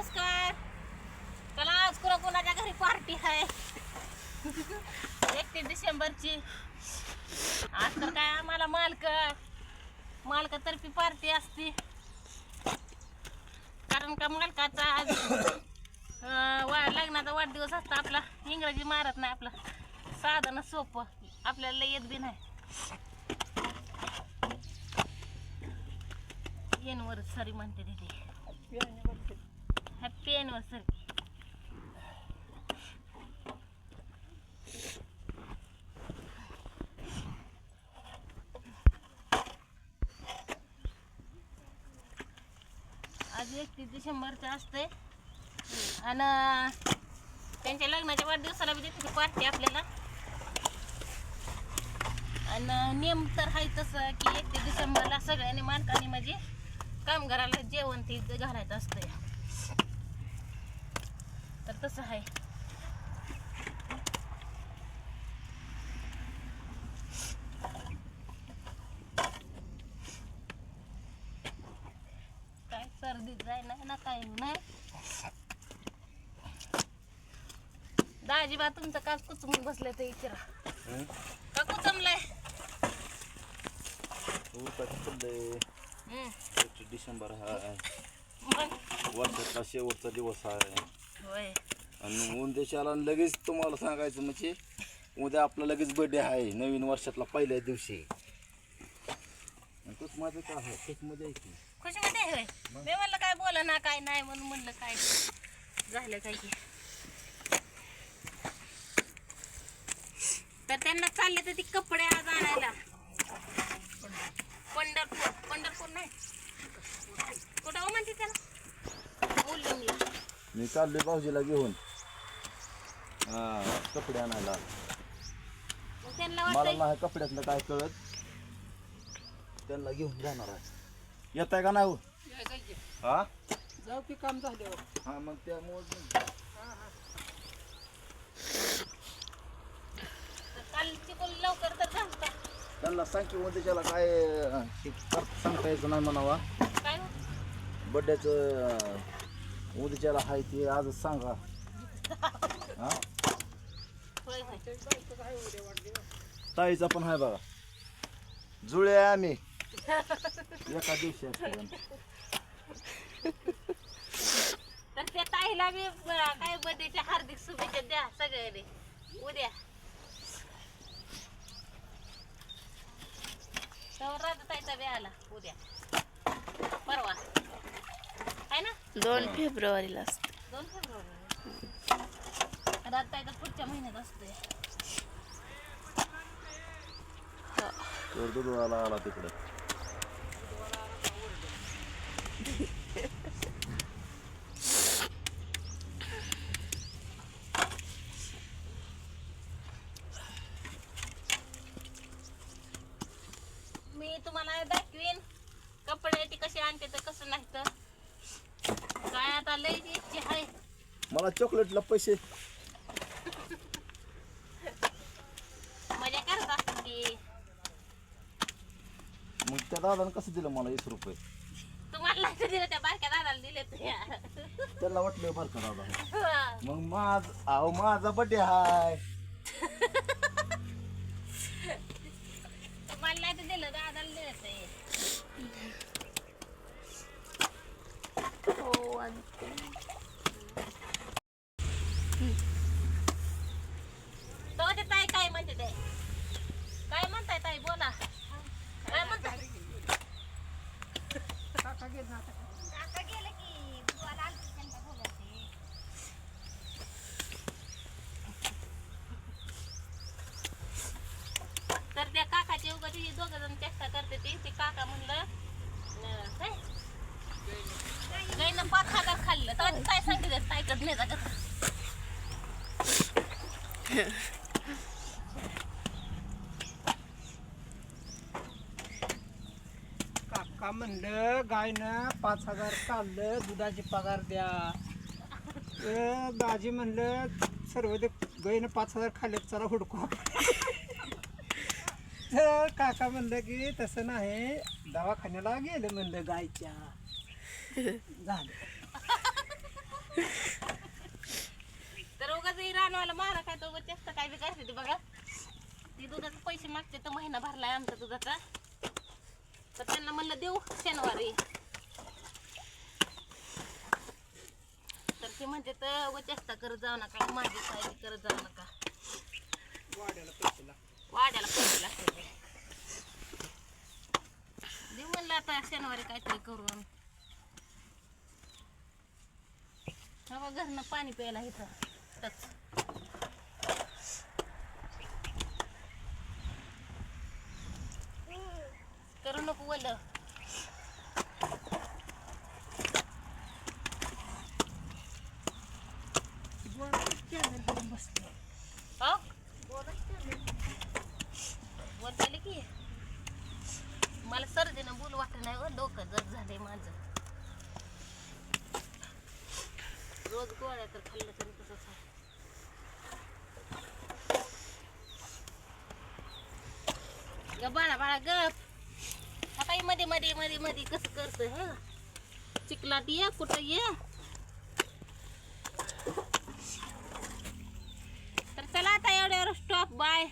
नमस्कार. चला आज कुणा कोणाच्या घरी पार्टी आहे. एकतीस डिसेंबरची. आज तर काय आम्हाला मालक मालकातर्फे पार्टी असते. कारण का मालकाचा आज वा लग्नाचा वाढदिवस असता आपला. इंग्रजी मारत नाही आपला. साधन सोपं. आपल्याला येत बी नाही. एनिव्हर्सरी म्हणते तिथे हॅपी एनिव्हर्सरी आज एकतीस डिसेंबरचं असते आणि त्यांच्या लग्नाच्या वाढदिवसाला बी देते पार्टी आपल्याला. आणि नियम तर आहे तसं की एकतीस डिसेंबरला सगळ्यांनी मालकाने म्हणजे कामगाराला जेवण ते घालायचं असतंय. तर तसं आहे. काय सर्दी जाय नाही ना काय नाही. दाजी बा तुमचं का कुचमून बसलंय ते विचारा का कुचमलंय? हम्म. डिसेंबर हा. मग? वर्षातला शेवटचा दिवस आहे. होय. आणि उद्याच्याला लगेच तुम्हाला सांगायचं म्हणजे उद्या आपला लगेच बर्थडे आहे नवीन वर्षातला पहिल्या दिवशी. आणि तोच माझं काय आहे? खूप मजा येते खुशीमध्ये आहे होय. मी म्हणलं काय बोला ना काय नाही म्हणून म्हणलं काय झालं काय की तर त्यांना चालले तर ती कपडे आज आणायला. पंढरपूर पंढरपूर नाही. कुठं हो म्हणते मी चाललोय भाऊजीला घेऊन. हा कपडे आणायला. मग त्यांना मला नाही कपड्यातलं काय कळत. त्यांना घेऊन जाणार आहे. येत आहे का नाही हो? हा? जाऊ की काम झाल्यावर. हा मग त्यामुळे लवकर तर झालं त्यांना सांग की उद्याच्याला काय अं, हे कर- सांगता यायचं नाही म्हणावा. काय हो? बड्डेचं उद्याच्याला हाय ते आजच सांगा. हा? ताईचा पण हाय बघा. जुळे आम्ही. एका दिवशी असते तर त्या ताईला बी ब- काय बर्थडेच्या हार्दिक शुभेच्छा द्या सगळ्यांनी. उद्या. तर राधा ताईचा बी आला. उद्या. परवा. दोन फेब्रुवारीला असते. दोन फेब्रुवारी पुढच्या महिन्यात दुधवाला आला तिकडे. मी तुम्हाला दाखवीन कपडे ती कशी आणते तर कसं नाही तर. काय आता इच्छा आहे मला चॉकलेटला पैसे. मजा करत मग त्या दादानं कसं दिलं मला वीस रुपये? तुम्हाला दिलं त्या बारक्या दादाला दिले त्याला वाटलं बरं का दादा मग माझ अहो माझा बड्डे हाय. मला नाही दिलं दादाला दिलं ते. हो आणि तो ते ताई काय म्हणते ते काय म्हणताय ताई बोला काय म्हणताय काका गेले ना आता. आता गेलं की बुवाला आलती त्यांच्या बोलायचे. तर त्या काकाचे उगा ते दोघ जण चेष्टा करते ते ते काका म्हणलं अं, काय गाईनं तर काय सांगितलं नाही काका म्हणलं गायनं पाच हजार काढलं दुधाची पगार द्या. दाजी म्हणलं सर्व ते गायनं पाच हजार खाल्ले चला हुडकू तर काका म्हणलं की तसं नाही दवाखान्याला गेलं म्हणलं गायच्या. झालं. तर उगाच रानवाला मारा काय उगाच जास्त काय बी काय ते बघा. ती दुधाचे पैसे मागते तर महिना भरलाय आमचा दुधाचा. तर त्यांना म्हणलं देऊ शनिवारी. तर ते म्हणते तर उगाच चेष्टा करत जाऊ नका माझी काय करत जाऊ नका. वाड्याला पैसे लागते ते. देऊ म्हणलं आता शनिवारी काहीतरी करून हा घरनं पाणी प्यायला इथं. टच करू नको बोल हो? की. मला सर्दीनं बोल वाटत नाही डोकं जर झालंय माझं. रोज गोळ्या तर खाल्लं तरी तसंच ग बाळा बाळा गप आता मध्ये मध्ये मध्ये मध्ये कसं करत चिकला चिकलाट ये कुठं ये? तर चला आता एवढ्यावर स्टॉप बाय